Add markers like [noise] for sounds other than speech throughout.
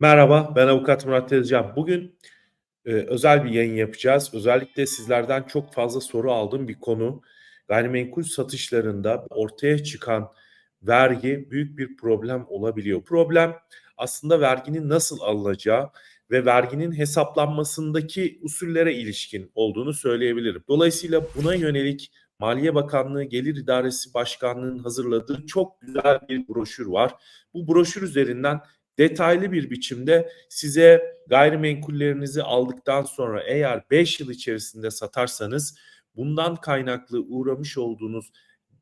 Merhaba, ben Avukat Murat Tezcan. Bugün e, özel bir yayın yapacağız. Özellikle sizlerden çok fazla soru aldığım bir konu. Gayrimenkul satışlarında ortaya çıkan vergi büyük bir problem olabiliyor. Problem aslında verginin nasıl alınacağı ve verginin hesaplanmasındaki usullere ilişkin olduğunu söyleyebilirim. Dolayısıyla buna yönelik Maliye Bakanlığı Gelir İdaresi Başkanlığı'nın hazırladığı çok güzel bir broşür var. Bu broşür üzerinden detaylı bir biçimde size gayrimenkullerinizi aldıktan sonra eğer 5 yıl içerisinde satarsanız bundan kaynaklı uğramış olduğunuz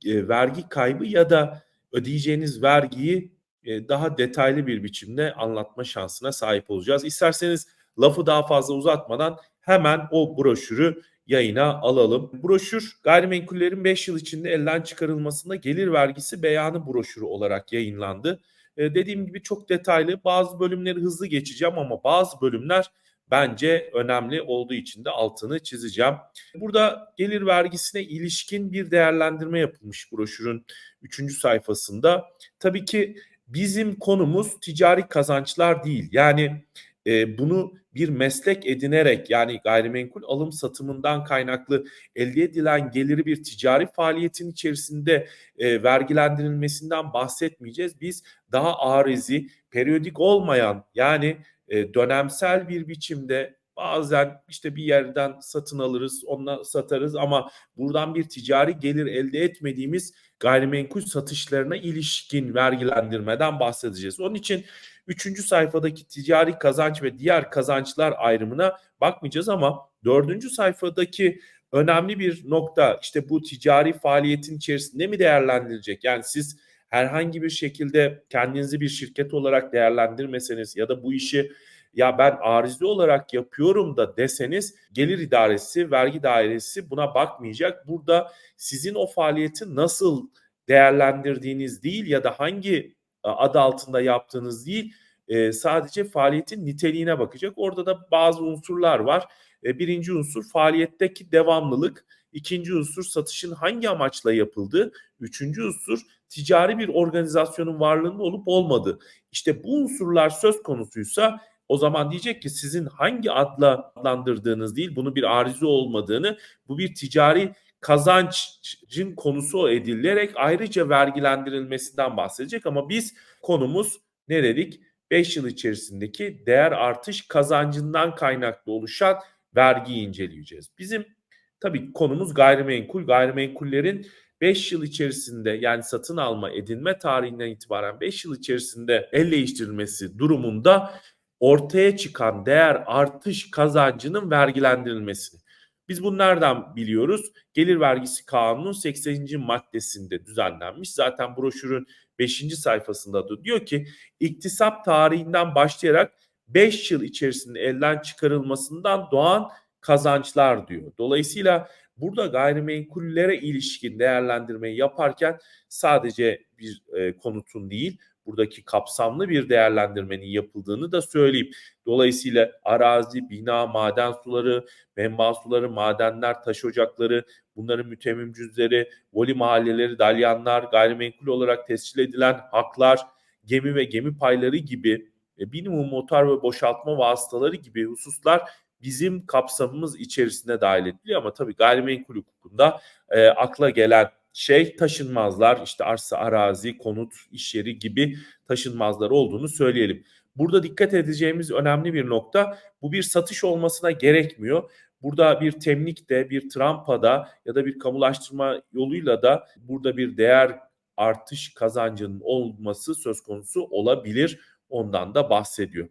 e, vergi kaybı ya da ödeyeceğiniz vergiyi e, daha detaylı bir biçimde anlatma şansına sahip olacağız. İsterseniz lafı daha fazla uzatmadan hemen o broşürü yayına alalım. Broşür gayrimenkullerin 5 yıl içinde elden çıkarılmasında gelir vergisi beyanı broşürü olarak yayınlandı. E, dediğim gibi çok detaylı bazı bölümleri hızlı geçeceğim ama bazı bölümler bence önemli olduğu için de altını çizeceğim. Burada gelir vergisine ilişkin bir değerlendirme yapılmış broşürün 3. sayfasında. Tabii ki bizim konumuz ticari kazançlar değil. Yani e, bunu bir meslek edinerek yani gayrimenkul alım satımından kaynaklı elde edilen geliri bir ticari faaliyetin içerisinde e, vergilendirilmesinden bahsetmeyeceğiz. Biz daha arizi, periyodik olmayan yani e, dönemsel bir biçimde bazen işte bir yerden satın alırız, onunla satarız ama buradan bir ticari gelir elde etmediğimiz gayrimenkul satışlarına ilişkin vergilendirmeden bahsedeceğiz. Onun için Üçüncü sayfadaki ticari kazanç ve diğer kazançlar ayrımına bakmayacağız ama dördüncü sayfadaki önemli bir nokta işte bu ticari faaliyetin içerisinde mi değerlendirilecek? Yani siz herhangi bir şekilde kendinizi bir şirket olarak değerlendirmeseniz ya da bu işi ya ben arizi olarak yapıyorum da deseniz gelir idaresi, vergi dairesi buna bakmayacak. Burada sizin o faaliyeti nasıl değerlendirdiğiniz değil ya da hangi adı altında yaptığınız değil e, sadece faaliyetin niteliğine bakacak. Orada da bazı unsurlar var. E, birinci unsur faaliyetteki devamlılık. İkinci unsur satışın hangi amaçla yapıldığı. Üçüncü unsur ticari bir organizasyonun varlığının olup olmadığı. İşte bu unsurlar söz konusuysa o zaman diyecek ki sizin hangi adla adlandırdığınız değil, bunu bir arıza olmadığını, bu bir ticari kazancın konusu edilerek ayrıca vergilendirilmesinden bahsedecek ama biz konumuz ne dedik? 5 yıl içerisindeki değer artış kazancından kaynaklı oluşan vergiyi inceleyeceğiz. Bizim tabii konumuz gayrimenkul. Gayrimenkullerin 5 yıl içerisinde yani satın alma edinme tarihinden itibaren 5 yıl içerisinde el değiştirilmesi durumunda ortaya çıkan değer artış kazancının vergilendirilmesini biz bunu nereden biliyoruz? Gelir vergisi kanunun 80. maddesinde düzenlenmiş. Zaten broşürün 5. sayfasında da diyor ki iktisap tarihinden başlayarak 5 yıl içerisinde elden çıkarılmasından doğan kazançlar diyor. Dolayısıyla burada gayrimenkullere ilişkin değerlendirmeyi yaparken sadece bir e, konutun değil buradaki kapsamlı bir değerlendirmenin yapıldığını da söyleyeyim. Dolayısıyla arazi, bina, maden suları, menba suları, madenler, taş ocakları, bunların mütemmim cüzleri, voli mahalleleri, dalyanlar, gayrimenkul olarak tescil edilen haklar, gemi ve gemi payları gibi e, minimum motor ve boşaltma vasıtaları gibi hususlar bizim kapsamımız içerisinde dahil ediliyor ama tabii gayrimenkul hukukunda e, akla gelen şey taşınmazlar işte arsa, arazi, konut, iş yeri gibi taşınmazlar olduğunu söyleyelim. Burada dikkat edeceğimiz önemli bir nokta bu bir satış olmasına gerekmiyor. Burada bir temlikte, bir trampada ya da bir kamulaştırma yoluyla da burada bir değer artış kazancının olması söz konusu olabilir. Ondan da bahsediyor.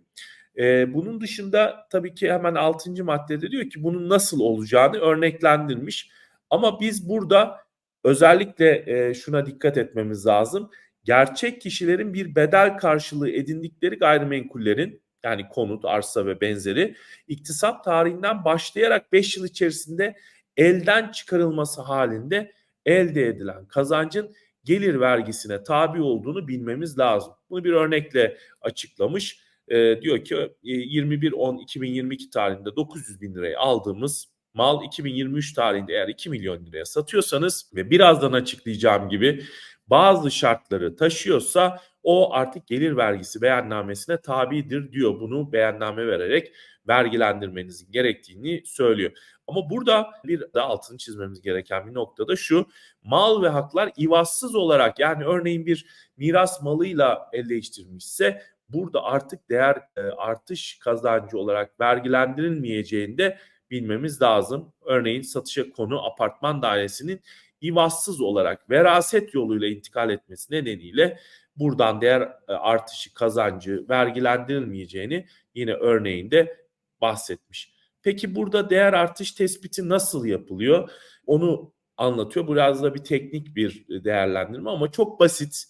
Ee, bunun dışında tabii ki hemen 6. maddede diyor ki bunun nasıl olacağını örneklendirmiş. Ama biz burada özellikle e, şuna dikkat etmemiz lazım. Gerçek kişilerin bir bedel karşılığı edindikleri gayrimenkullerin yani konut, arsa ve benzeri iktisap tarihinden başlayarak 5 yıl içerisinde elden çıkarılması halinde elde edilen kazancın gelir vergisine tabi olduğunu bilmemiz lazım. Bunu bir örnekle açıklamış. E, diyor ki e, 21-10-2022 tarihinde 900 bin liraya aldığımız mal 2023 tarihinde eğer 2 milyon liraya satıyorsanız ve birazdan açıklayacağım gibi bazı şartları taşıyorsa o artık gelir vergisi beyannamesine tabidir diyor. Bunu beyanname vererek vergilendirmenizin gerektiğini söylüyor. Ama burada bir de altını çizmemiz gereken bir nokta da şu. Mal ve haklar ivazsız olarak yani örneğin bir miras malıyla el değiştirmişse burada artık değer e, artış kazancı olarak vergilendirilmeyeceğini de bilmemiz lazım. Örneğin satışa konu apartman dairesinin ivazsız olarak veraset yoluyla intikal etmesi nedeniyle buradan değer e, artışı kazancı vergilendirilmeyeceğini yine örneğinde bahsetmiş. Peki burada değer artış tespiti nasıl yapılıyor? Onu anlatıyor. Biraz da bir teknik bir değerlendirme ama çok basit.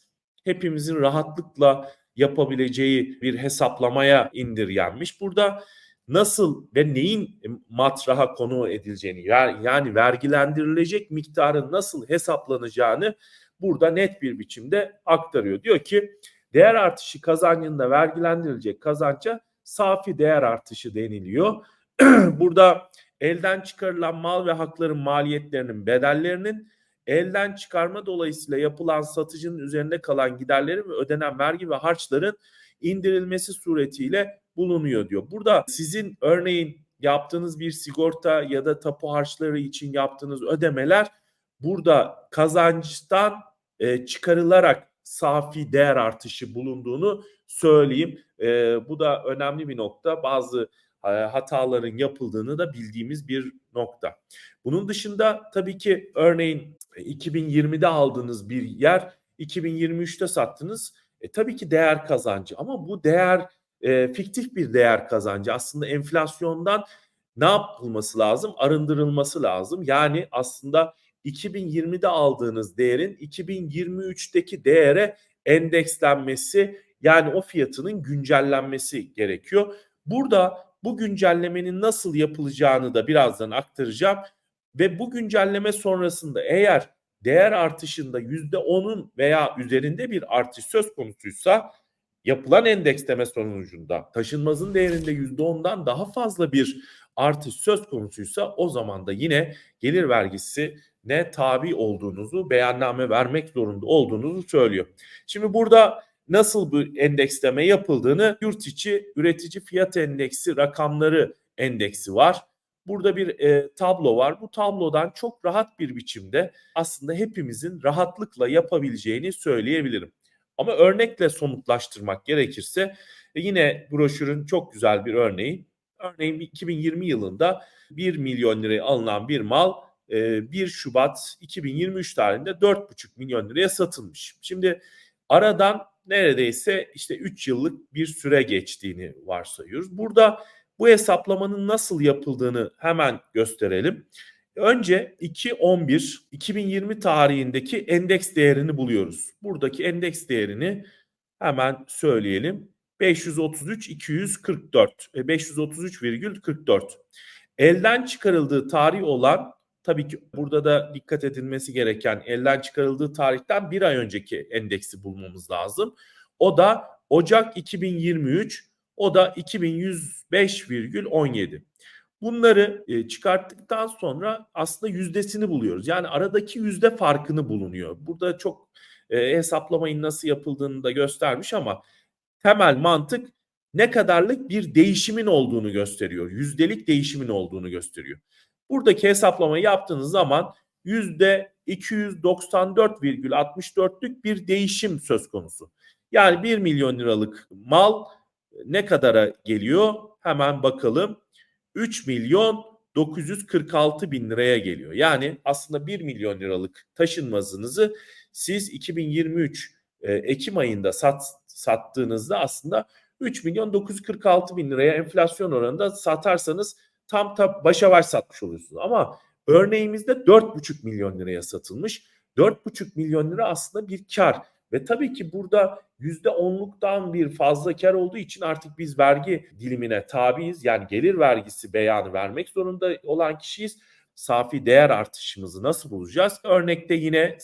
Hepimizin rahatlıkla yapabileceği bir hesaplamaya indirgenmiş. Burada nasıl ve neyin matraha konu edileceğini yani vergilendirilecek miktarın nasıl hesaplanacağını burada net bir biçimde aktarıyor. Diyor ki değer artışı kazancında vergilendirilecek kazanca safi değer artışı deniliyor. [clears throat] burada elden çıkarılan mal ve hakların maliyetlerinin bedellerinin elden çıkarma dolayısıyla yapılan satıcının üzerinde kalan giderlerin ve ödenen vergi ve harçların indirilmesi suretiyle bulunuyor diyor. Burada sizin örneğin yaptığınız bir sigorta ya da tapu harçları için yaptığınız ödemeler burada kazançtan e, çıkarılarak safi değer artışı bulunduğunu söyleyeyim. E, bu da önemli bir nokta. Bazı e, hataların yapıldığını da bildiğimiz bir nokta. Bunun dışında tabii ki örneğin 2020'de aldığınız bir yer 2023'te sattınız. E, tabii ki değer kazancı ama bu değer e, fiktif bir değer kazancı. Aslında enflasyondan ne yapılması lazım? Arındırılması lazım. Yani aslında 2020'de aldığınız değerin 2023'teki değere endekslenmesi yani o fiyatının güncellenmesi gerekiyor. Burada bu güncellemenin nasıl yapılacağını da birazdan aktaracağım ve bu güncelleme sonrasında eğer değer artışında yüzde onun veya üzerinde bir artış söz konusuysa yapılan endeksleme sonucunda taşınmazın değerinde yüzde ondan daha fazla bir artış söz konusuysa o zaman da yine gelir vergisi ne tabi olduğunuzu beyanname vermek zorunda olduğunuzu söylüyor. Şimdi burada nasıl bu endeksleme yapıldığını yurt içi üretici fiyat endeksi rakamları endeksi var. Burada bir e, tablo var. Bu tablodan çok rahat bir biçimde aslında hepimizin rahatlıkla yapabileceğini söyleyebilirim. Ama örnekle somutlaştırmak gerekirse e, yine broşürün çok güzel bir örneği. Örneğin 2020 yılında 1 milyon liraya alınan bir mal 1 Şubat 2023 tarihinde 4,5 milyon liraya satılmış. Şimdi aradan neredeyse işte 3 yıllık bir süre geçtiğini varsayıyoruz. Burada bu hesaplamanın nasıl yapıldığını hemen gösterelim. Önce 2.11 2020 tarihindeki endeks değerini buluyoruz. Buradaki endeks değerini hemen söyleyelim. 533 244 533,44. Elden çıkarıldığı tarih olan tabii ki burada da dikkat edilmesi gereken elden çıkarıldığı tarihten bir ay önceki endeksi bulmamız lazım. O da Ocak 2023 o da 2105,17. Bunları e, çıkarttıktan sonra aslında yüzdesini buluyoruz. Yani aradaki yüzde farkını bulunuyor. Burada çok e, hesaplamayın nasıl yapıldığını da göstermiş ama temel mantık ne kadarlık bir değişimin olduğunu gösteriyor. Yüzdelik değişimin olduğunu gösteriyor. Buradaki hesaplamayı yaptığınız zaman yüzde 294,64'lük bir değişim söz konusu. Yani 1 milyon liralık mal ne kadara geliyor? Hemen bakalım. 3 milyon 946 bin liraya geliyor. Yani aslında 1 milyon liralık taşınmazınızı siz 2023 e, Ekim ayında sat, sattığınızda aslında 3 milyon 946 bin liraya enflasyon oranında satarsanız tam tam başa baş satmış oluyorsunuz. Ama örneğimizde 4,5 milyon liraya satılmış. 4,5 milyon lira aslında bir kar. Ve tabii ki burada yüzde onluktan bir fazla kar olduğu için artık biz vergi dilimine tabiiz. Yani gelir vergisi beyanı vermek zorunda olan kişiyiz. Safi değer artışımızı nasıl bulacağız? Örnekte yine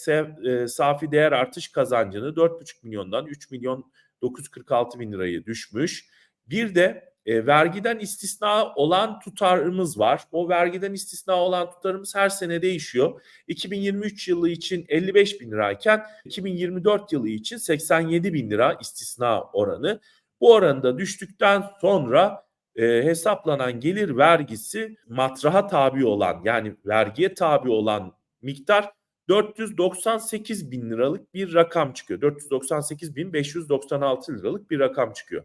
e, safi değer artış kazancını 4,5 milyondan 3 milyon 946 bin lirayı düşmüş. Bir de e, vergiden istisna olan tutarımız var. O vergiden istisna olan tutarımız her sene değişiyor. 2023 yılı için 55 bin lirayken 2024 yılı için 87 bin lira istisna oranı. Bu oranda düştükten sonra e, hesaplanan gelir vergisi matraha tabi olan yani vergiye tabi olan miktar 498 bin liralık bir rakam çıkıyor. 498 bin 596 liralık bir rakam çıkıyor.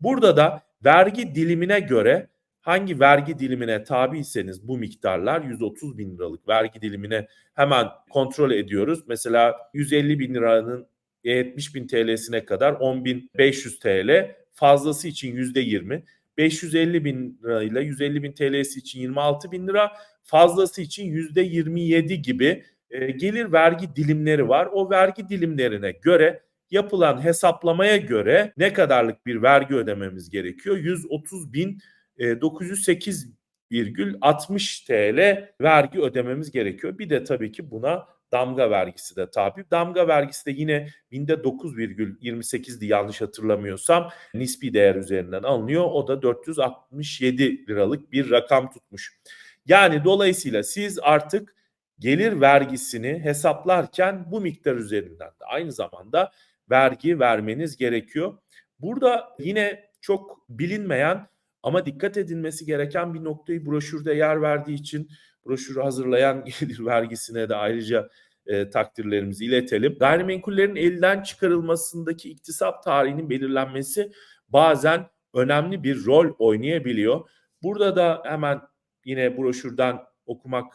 Burada da vergi dilimine göre hangi vergi dilimine tabiyseniz bu miktarlar 130 bin liralık vergi dilimine hemen kontrol ediyoruz. Mesela 150 bin liranın 70 bin TL'sine kadar 10.500 TL fazlası için %20. 550 bin lirayla 150 bin TL'si için 26 bin lira fazlası için %27 gibi e, gelir vergi dilimleri var. O vergi dilimlerine göre yapılan hesaplamaya göre ne kadarlık bir vergi ödememiz gerekiyor? 130 bin 908,60 TL vergi ödememiz gerekiyor. Bir de tabii ki buna damga vergisi de tabi. Damga vergisi de yine binde 9,28'di yanlış hatırlamıyorsam nispi değer üzerinden alınıyor. O da 467 liralık bir rakam tutmuş. Yani dolayısıyla siz artık gelir vergisini hesaplarken bu miktar üzerinden de aynı zamanda vergi vermeniz gerekiyor. Burada yine çok bilinmeyen ama dikkat edilmesi gereken bir noktayı broşürde yer verdiği için broşürü hazırlayan [laughs] gelir vergisine de ayrıca e, takdirlerimizi iletelim. Gayrimenkullerin elden çıkarılmasındaki iktisap tarihinin belirlenmesi bazen önemli bir rol oynayabiliyor. Burada da hemen yine broşürden okumak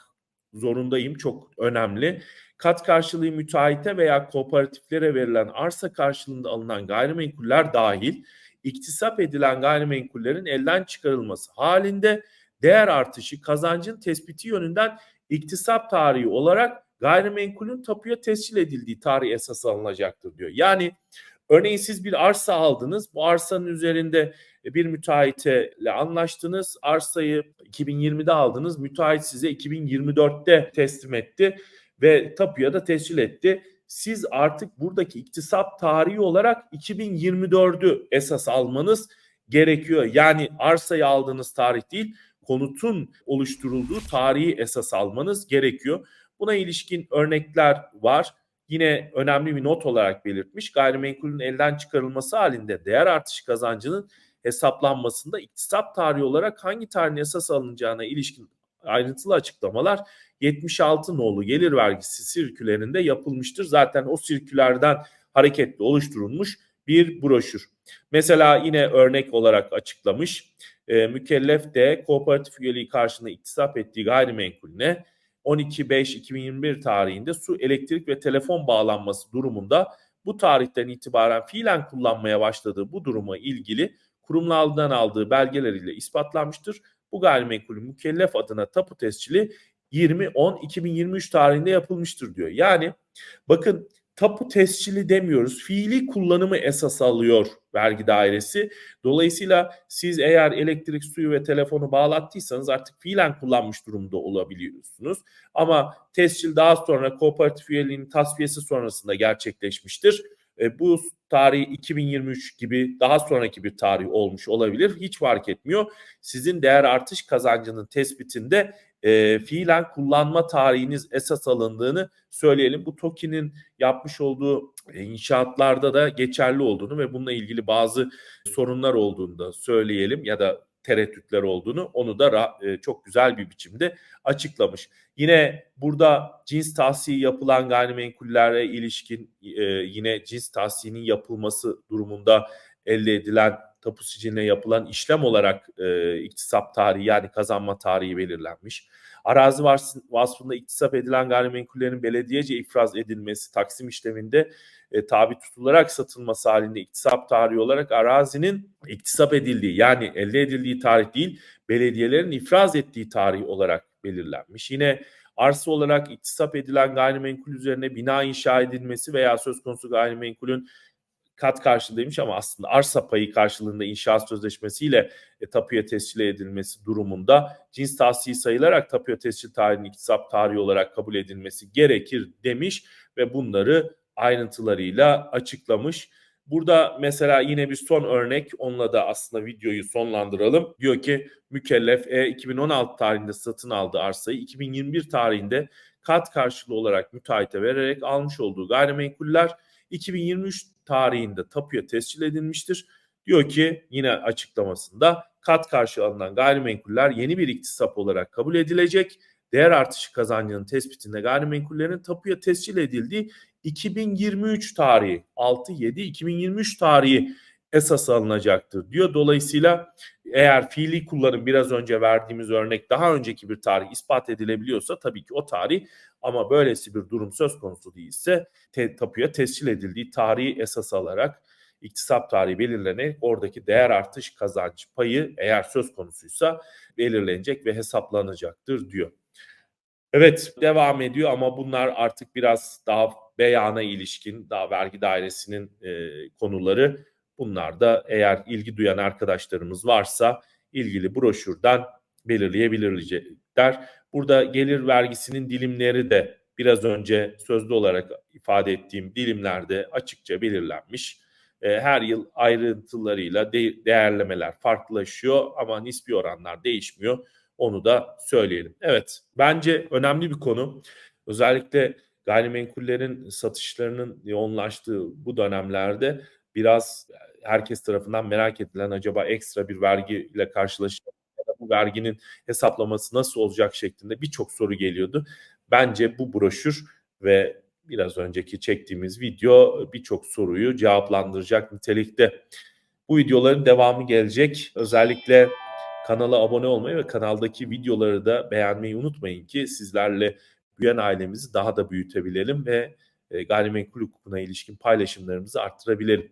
zorundayım. Çok önemli. Kat karşılığı müteahhite veya kooperatiflere verilen arsa karşılığında alınan gayrimenkuller dahil iktisap edilen gayrimenkullerin elden çıkarılması halinde değer artışı kazancın tespiti yönünden iktisap tarihi olarak gayrimenkulün tapuya tescil edildiği tarih esas alınacaktır diyor. Yani örneğin siz bir arsa aldınız. Bu arsanın üzerinde bir müteahhite anlaştınız. Arsayı 2020'de aldınız. Müteahhit size 2024'te teslim etti ve tapuya da tescil etti. Siz artık buradaki iktisap tarihi olarak 2024'ü esas almanız gerekiyor. Yani arsayı aldığınız tarih değil, konutun oluşturulduğu tarihi esas almanız gerekiyor. Buna ilişkin örnekler var. Yine önemli bir not olarak belirtmiş. Gayrimenkulün elden çıkarılması halinde değer artışı kazancının hesaplanmasında iktisap tarihi olarak hangi tarihin esas alınacağına ilişkin ayrıntılı açıklamalar 76 nolu gelir vergisi sirkülerinde yapılmıştır. Zaten o sirkülerden hareketli oluşturulmuş bir broşür. Mesela yine örnek olarak açıklamış. E, mükellef de kooperatif üyeliği karşılığında iktisap ettiği gayrimenkulüne 12.5.2021 tarihinde su, elektrik ve telefon bağlanması durumunda bu tarihten itibaren fiilen kullanmaya başladığı bu duruma ilgili kurumlardan aldığı belgeleriyle ispatlanmıştır. Bu gayrimenkulün mükellef adına tapu tescili 20.10.2023 tarihinde yapılmıştır diyor. Yani bakın tapu tescili demiyoruz. Fiili kullanımı esas alıyor vergi dairesi. Dolayısıyla siz eğer elektrik, suyu ve telefonu bağlattıysanız artık fiilen kullanmış durumda olabiliyorsunuz. Ama tescil daha sonra kooperatif üyeliğinin tasfiyesi sonrasında gerçekleşmiştir. E, bu tarih 2023 gibi daha sonraki bir tarih olmuş olabilir. Hiç fark etmiyor. Sizin değer artış kazancının tespitinde e, fiilen kullanma tarihiniz esas alındığını söyleyelim. Bu TOKİ'nin yapmış olduğu e, inşaatlarda da geçerli olduğunu ve bununla ilgili bazı sorunlar olduğunu da söyleyelim ya da tereddütler olduğunu onu da e, çok güzel bir biçimde açıklamış. Yine burada cins tahsiyi yapılan gayrimenkullere ilişkin e, yine cins tahsinin yapılması durumunda elde edilen tapu siciline yapılan işlem olarak e, iktisap tarihi yani kazanma tarihi belirlenmiş. Arazi vasfında iktisap edilen gayrimenkullerin belediyece ifraz edilmesi taksim işleminde e, tabi tutularak satılması halinde iktisap tarihi olarak arazinin iktisap edildiği yani elde edildiği tarih değil belediyelerin ifraz ettiği tarih olarak belirlenmiş. Yine arsa olarak iktisap edilen gayrimenkul üzerine bina inşa edilmesi veya söz konusu gayrimenkulün kat karşılığıymış ama aslında arsa payı karşılığında inşaat sözleşmesiyle e, tapuya tescil edilmesi durumunda cins tahsili sayılarak tapuya tescil tarihinin iktisap tarihi olarak kabul edilmesi gerekir demiş ve bunları ayrıntılarıyla açıklamış. Burada mesela yine bir son örnek onunla da aslında videoyu sonlandıralım. Diyor ki mükellef E 2016 tarihinde satın aldığı arsayı 2021 tarihinde kat karşılığı olarak müteahhite vererek almış olduğu gayrimenkuller 2023 tarihinde tapuya tescil edilmiştir. Diyor ki yine açıklamasında kat karşılığı alınan gayrimenkuller yeni bir iktisap olarak kabul edilecek. Değer artışı kazancının tespitinde gayrimenkullerin tapuya tescil edildiği 2023 tarihi 6-7-2023 tarihi esas alınacaktır diyor. Dolayısıyla eğer fiili kullanım biraz önce verdiğimiz örnek daha önceki bir tarih ispat edilebiliyorsa tabii ki o tarih ama böylesi bir durum söz konusu değilse te, tapuya tescil edildiği tarihi esas alarak iktisap tarihi belirlenerek oradaki değer artış kazanç payı eğer söz konusuysa belirlenecek ve hesaplanacaktır diyor. Evet devam ediyor ama bunlar artık biraz daha beyana ilişkin, daha vergi dairesinin e, konuları. Bunlar da eğer ilgi duyan arkadaşlarımız varsa ilgili broşürden belirleyebilirler. Burada gelir vergisinin dilimleri de biraz önce sözlü olarak ifade ettiğim dilimlerde açıkça belirlenmiş. E, her yıl ayrıntılarıyla de- değerlemeler farklılaşıyor ama nispi oranlar değişmiyor. Onu da söyleyelim. Evet, bence önemli bir konu. Özellikle gayrimenkullerin satışlarının yoğunlaştığı bu dönemlerde biraz herkes tarafından merak edilen acaba ekstra bir vergi ile karşılaşacak ya da bu verginin hesaplaması nasıl olacak şeklinde birçok soru geliyordu. Bence bu broşür ve biraz önceki çektiğimiz video birçok soruyu cevaplandıracak nitelikte. Bu videoların devamı gelecek. Özellikle kanala abone olmayı ve kanaldaki videoları da beğenmeyi unutmayın ki sizlerle büyüyen ailemizi daha da büyütebilelim ve e, gayrimenkul hukukuna ilişkin paylaşımlarımızı arttırabilelim.